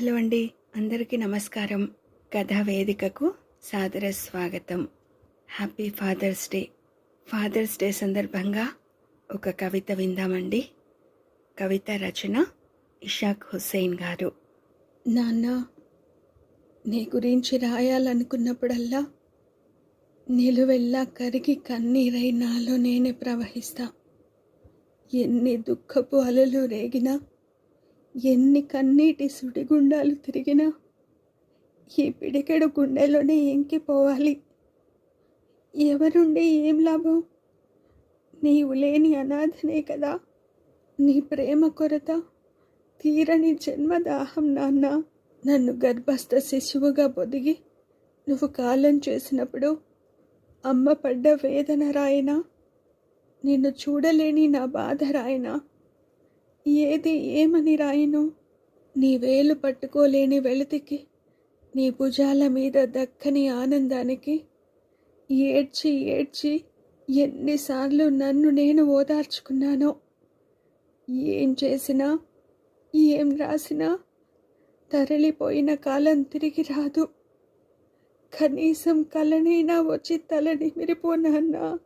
Hello అండి అందరికీ నమస్కారం. కథా వేదికకు సాదర స్వాగతం. Happy father's day. Father's day సందర్భంగా ఒక కవిత విందామండి. కవిత రచన ఇషాక్ హుస్సేన్ గారు. నాన్న నీ గురించి రాయాలనుకున్నప్పుడల్లా నిలువెల్లా కరిగి కన్నీరై నాలో నేనే ప్రవహిస్తా. ఎన్ని దుఃఖపు అలలు రేగినా ఎన్ని కన్నీటి సుడిగుండాలు తిరిగినా ఈ పిడికెడు గుండెలోనే ఇంకిపోవాలి. ఎవరుండి ఏం లాభం? నీవు లేని అనాథనే కదా. నీ ప్రేమ కొరత తీరని జన్మదాహం నాన్న. నన్ను గర్భస్థ శిశువుగా పొదిగి నువ్వు కాలం చేసినప్పుడు అమ్మ పడ్డ వేదన రాయనా? నిన్ను చూడలేని నా బాధ రాయనా? ఏది ఏమని రాయను? నీ వేలు పట్టుకోలేని వెళతికి నీ భుజాల మీద దక్కని ఆనందానికి ఏడ్చి ఏడ్చి ఎన్నిసార్లు నన్ను నేను ఓదార్చుకున్నానో? ఏం చేసినా ఏం రాసినా తరలిపోయిన కాలం తిరిగి రాదు. కనీసం కలనైనా వచ్చి తల నిమిరిపోనాన్నా